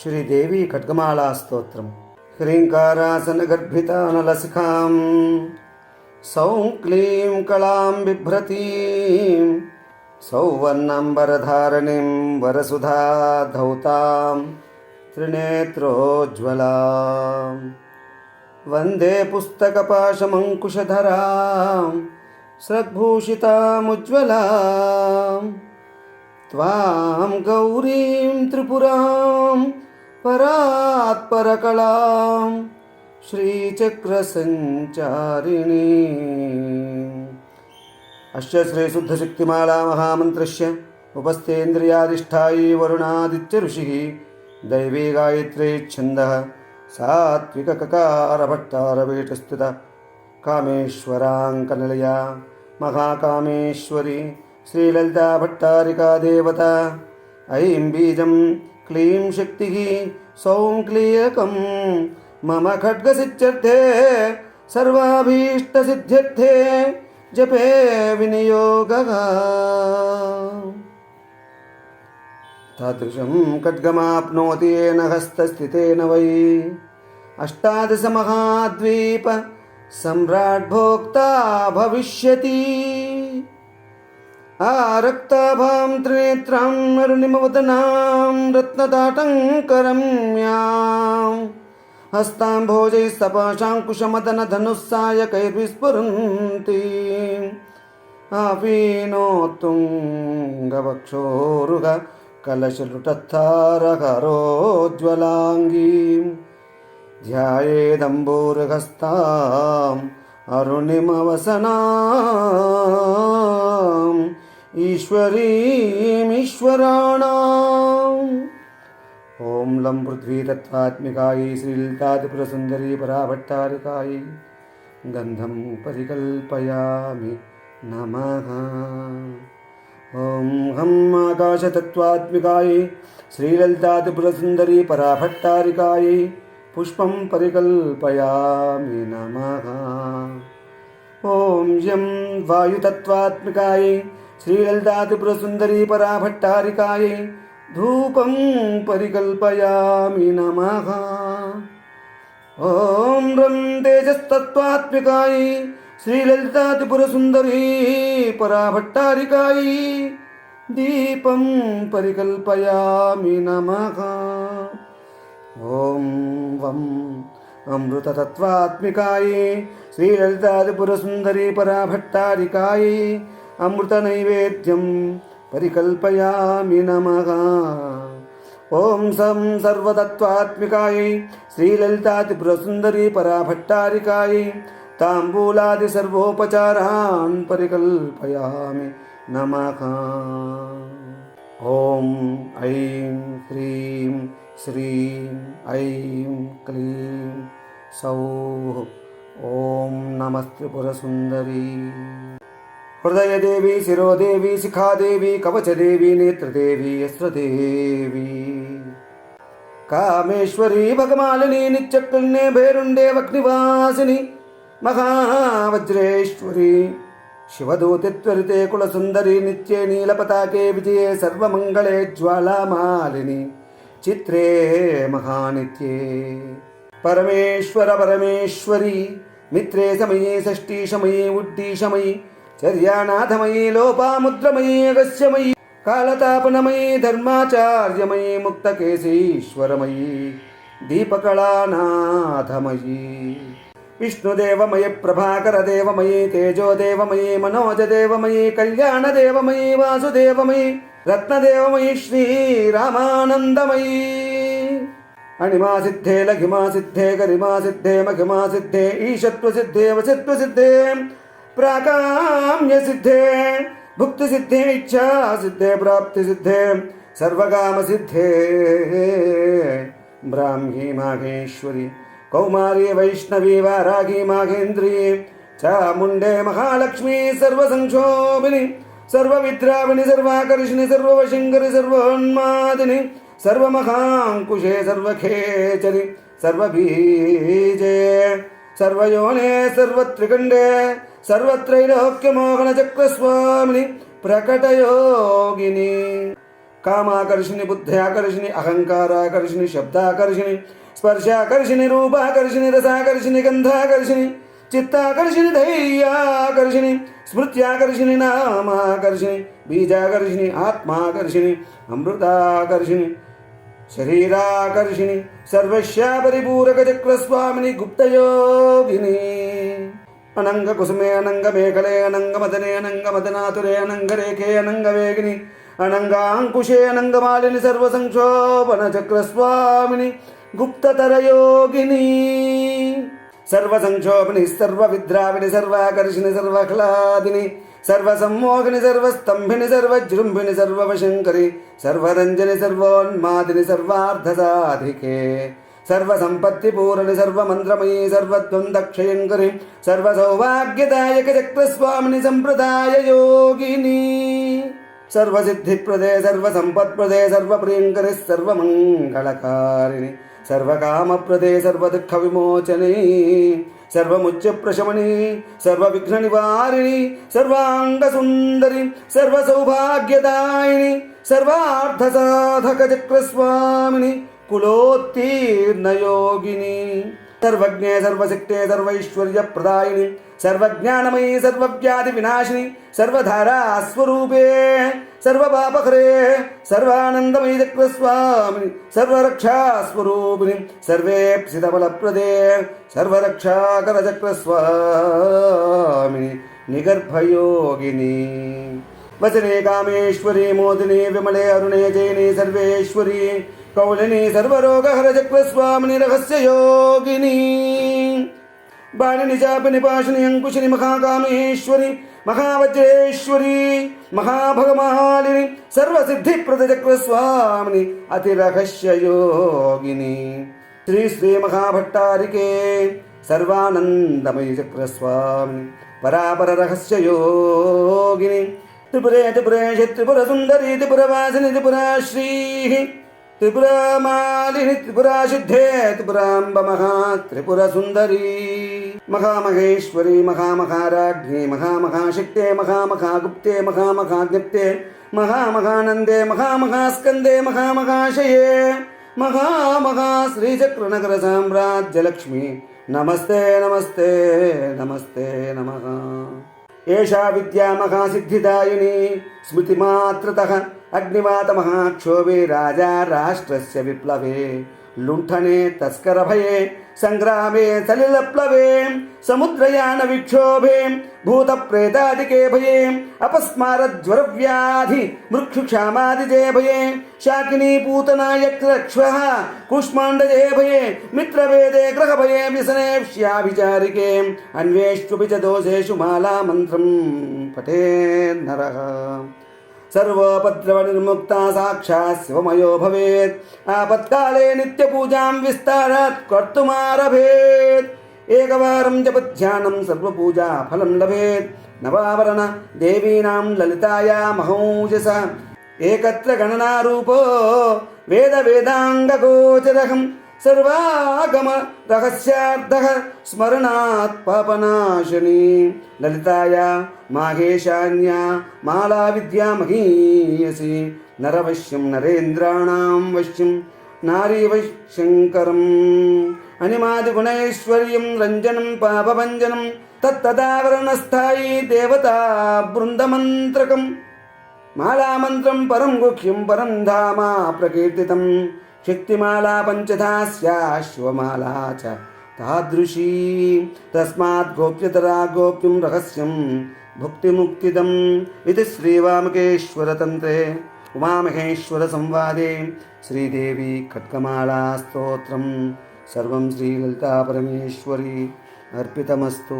శ్రీదేవి ఖడ్గమాలా స్తోత్రం. హ్రీంకారాసనగర్భితానలసికాం సౌం క్లీం కళాం బిభ్రతీం సౌవర్ణంబరధారణిం వరసుధా ధౌతాం త్రినేత్రోజ్వలా వందే పుస్తకపాశమంకుశధరాం స్రగ్భూషితాముజ్వలాం त्वां गौरीं त्रिपुरां परात्परकलां श्रीचक्रसञ्चारिणी अस्य श्रीशुद्धशक्तिमाला महामन्त्रस्य उपस्थेन्द्रियाधिष्ठायी वरुणादित्य ऋषिः दैवी गायत्री छन्दः सात्विकककारभट्टारवीटस्थित कामेश्वराङ्कनिलया महाकामेश्वरी శ్రీలలితా భట్టారికా దేవత ఐం బీజం క్లీం శక్తి సౌం క్లీయకం మమ ఖడ్గసిత్యర్థే సర్వాభీష్టసిద్ధ్యర్థే జపే వినియోగ తాదృశం ఖడ్గమాప్నోతి ఏన హస్తస్థితేన వై అష్టాదశమహాద్వీప సమ్రాట్ భోక్తా భవిష్యతి ఆరక్తాభాం త్రినేత్రాం అరుణిమవదనాం రత్నదాటంకరమ్యాం హస్తాంభోజైస్తపాశాంకుశమదనధనుస్సాయకైర్విస్ఫురంతి ఆపీనోత్తుంగవక్షోరుగ కలశలుటత్తారకరోజ్వలాంగీం ధ్యాయేదంబూరుహస్తాం అరుణిమవసనా ईश्वरीमीश्वराणाम्। ॐ लं पृथ्वीतत्त्वात्मिकायै श्रीलितात्पुरसुन्दरी पराभट्टारिकायै गन्धं परिकल्पयामि नमः। ॐ हं आकाशतत्त्वात्मिकायै श्रीललितादिपुरसुन्दरी पराभट्टारिकायै पुष्पं परिकल्पयामि नमः। ॐ यं वायुतत्त्वात्मिकायै వాయుతత్వాత్మికాయై శ్రీలలితాత్రిపురసుందరీ పరాభట్టారికాయై ధూపం పరికల్పయామి నమః ఓం రం తేజస్తత్వాత్మికాయై శ్రీలలితాత్రిపురసుందరీ పరాభట్టారికాయై దీపం పరికల్పయామి నమః ఓం వం అమృతతత్వాత్మికాయే శ్రీలలితాదిపురసుందరీ అమృత నైవేద్యం పరికల్పయామి నమ. ఓం సం సర్వతత్వాత్మికాయై శ్రీలలితాదిపురసుందరీ పరాభట్టారికాయై తాంబూలాది సర్వోపచారాన్ పరికల్పయామి నమ. ఓం ఐం హ్రీం శ్రీం ఐం క్లీం సౌ ఓం నమస్త్రిపురసుందరీ హృదయదేవి శిరోదేవి శిఖాదేవి కవచదేవి నేత్రదేవి యస్రదేవి కామేశ్వరి భగమాలిని నిత్యకృణ్ణే భేరుండే వగ్నివాసిని మహావజ్రేశ్వరి. శివదూతిత్వరితే కులసుందరి నిత్యే నీలపతాకే విజయే సర్వమంగళే జ్వాలామాలిని. చిత్రే మహానిత్యే. పరమేశ్వర పరమేశ్వరి మిత్రే సమయే షష్ఠీ సమయే ఉడ్డీ సమయే చర్యానాథమయీ లోపాముద్రమయీ అగస్యమయీ కాలతాపనమయీ ధర్మాచార్యమయీ ముక్తకేశీశ్వరమయీ దీపకళానాథమయీ. విష్ణుదేవమయ ప్రభాకరదేవమయీ తేజోదేవమయీ మనోజదేవమయీ కళ్యాణదేవమయీ వాసుదేవమయీ రత్నదేవమయీ శ్రీరామానందమయీ. అణిమా సిద్ధే లఘిమా సిద్ధే గరిమా సిద్ధే మఘిమా సిద్ధే ఈశత్వ సిద్ధే వసిత్వ సిద్ధే ప్రాకామ్య సిద్ధే భుక్తి సిద్ధే ఇచ్చా సిద్ధే ప్రాప్తి సిద్ధే సర్వకామ సిద్ధే. బ్రాహ్మీ మాఘేశ్వరి కౌమారి వైష్ణవి వారాగి మాఘేంద్రీ చాముండే మహాలక్ష్మీ సర్వసంక్షోభిని సర్వవిద్రావిణి సర్వాకర్షిణి సర్వవశంకరి సర్వోన్మాదిని సర్వమహాంకుశే సర్వఖేచరి సర్వబీజే సర్వయోనే సర్వత్రికండే सर्वत्रैलोक्यमोहनचक्रस्वामिनि प्रकटयोगिनि। कामाकर्षिणि, बुद्ध्याकर्षिणि, अहङ्काराकर्षिणि, शब्दाकर्षिणि, स्पर्शाकर्षिणि, रूपाकर्षिणि, रसाकर्षिणि, गन्धाकर्षिणि, चित्ताकर्षिणि धैर्याकर्षिणि स्मृत्याकर्षिणि, नामाकर्षिणि, बीजाकर्षिणि, आत्माकर्षिणि, अमृताकर्षिणि, शरीराकर्षिणि सर्वस्या परिपूरकचक्रस्वामिनि गुप्तयोगिनी। అనంగ కుసుమే అనంగ మేఖలే అనంగ మదనే అనంగ మదనాతురే అనంగ రేఖే అనంగ వేగిని అనంగాంకుశే అనంగమాలిని సర్వ సంక్షోభన చక్రస్వామిని గుప్తతరయోగిని. సర్వ సంక్షోభిని సర్వ విద్రావిని సర్వాకర్షిణి సర్వహ్లాదిని సర్వసమ్మోహిని సర్వస్తంభిని సర్వజృంభిని సర్వవశంకరి సర్వరంజని సర్వోన్మాదిని సర్వార్ధసాధికే. సర్వసంపత్తి పూరణి సర్వమంత్రమయీ సర్వద్వందక్షయంకరి సర్వసౌభాగ్యదాయక చక్రస్వామిని సంప్రదాయ యోగిని. సర్వసిద్ధిప్రదే సర్వసంపత్ప్రదే సర్వప్రియంకరి సర్వమంగళకారిణి సర్వకామప్రదే సర్వదుఃఖ విమోచని సర్వముచ్చ ప్రశమని సర్వవిఘ్న నివారిణి సర్వాంగ సుందరి సర్వసౌభాగ్యదాయిని సర్వార్థ సాధక చక్రస్వామిని కులోత్తీర్ణయోగిని సర్వజ్ఞే సర్వశక్తే సర్వైశ్వర్య ప్రదాయిని సర్వజ్ఞానమయీ సర్వవ్యాధి వినాశిని సర్వధారా స్వరూపే సర్వపాపహరే సర్వానందమయీ చక్రస్వామిని సర్వరక్షా స్వరూపిణి సర్వేప్సితబలప్రదే సర్వరక్షాకర చక్రస్వామిని నిగర్భయోగిని వచనే కామేశ్వరి మోదిని విమలే అరుణే జయని సర్వేశ్వరి కౌళిని సర్వరోగహర చక్రస్వామిని రహస్య యోగిని. బాణిని చాపిని పాశిని అంకుశిని మహాకామేశ్వరి మహావజ్రేశ్వరి మహాభగమాలిని సర్వసిద్ధిప్రద చక్రస్వామిని అతి రహస్య యోగిని. శ్రీ శ్రీ మహాభట్టారికే సర్వానందమయ చక్రస్వామిని పరాపర రహస్య యోగిని. త్రిపురే త్రిపురేష త్రిపుర సుందరి త్రిపురవాసిని త్రిపురాశ్రీ త్రిపురమాలిని త్రిపురా సిద్ధే త్రిపురాంబ మహా త్రిపుర సుందరి మహామహేశ్వరి మహామహారాజ్ఞి మహామహాశక్తే మహామహాగుప్తే మహామహాజ్ఞప్తే మహామహానందే మహామహాస్కందే మహామహాశయే మహామహాశ్రీచక్రనగర సామ్రాజ్యలక్ష్మి నమస్తే నమస్తే నమస్తే నమ ఏషా విద్యా మహాసిద్ధిదాయిని స్మృతిమాత్రతః अग्निवात महाक्षोभे राजा राष्ट्रस्य विप्लवे, लुण्ठने तस्करभये, सङ्ग्रामे सलिलप्लवे, समुद्रयानविक्षोभे भूतप्रेतादिके भये अपस्मारज्वरव्याधि मृक्षुक्षामादिजे भये शाकिनीपूतनायक्रक्ष्वः कुष्माण्डजे भये मित्रभेदे ग्रहभये व्यसनेक्ष्याभिचारिके अन्वेष्वपि च दोषेषु मालामन्त्रं पठेन्नरः। దోషేషు మాలా మంత్రం పఠేన్నరः సర్వోపద్రవ నిర్ముక్త సాక్షాత్ శివమయో భవేత్ ఆపత్కాలే నిత్యపూజాం విస్తారాత్ కర్తుమారభేత్ ఏకవారం జపధ్యానం సర్వపూజా ఫలం లభేత్ నవావరణ సర్వాగమ రహస్యార్థ స్మరణాత్ పాపనాశని లలితాయ మాహేశాన్యా మాలా విద్యా మహీయసి నరవశ్యం నరేంద్రాణం వశ్యం నారీవశంకరం అనిమాదిగుణైశ్వర్యం రంజనం పాపభంజనం తత్తదావరణస్థాయి దేవతా బృందమంత్రకం మాలామంత్రం పరం గుహ్యం పరం ధామా ప్రకీర్తితం శక్తిమాలా పంచధా స్యాశ్వమాలా చ తాదృశీ. తస్మాత్ గోప్యతరా గోప్యం రహస్యం భుక్తిముక్తిదం ఇది శ్రీవామకేశ్వరతంత్రే. ఉమామహేశ్వర సంవాదే శ్రీదేవి ఖడ్గమాళా స్తోత్రం. సర్వం శ్రీలలితా పరమేశ్వరి అర్పితమస్తు.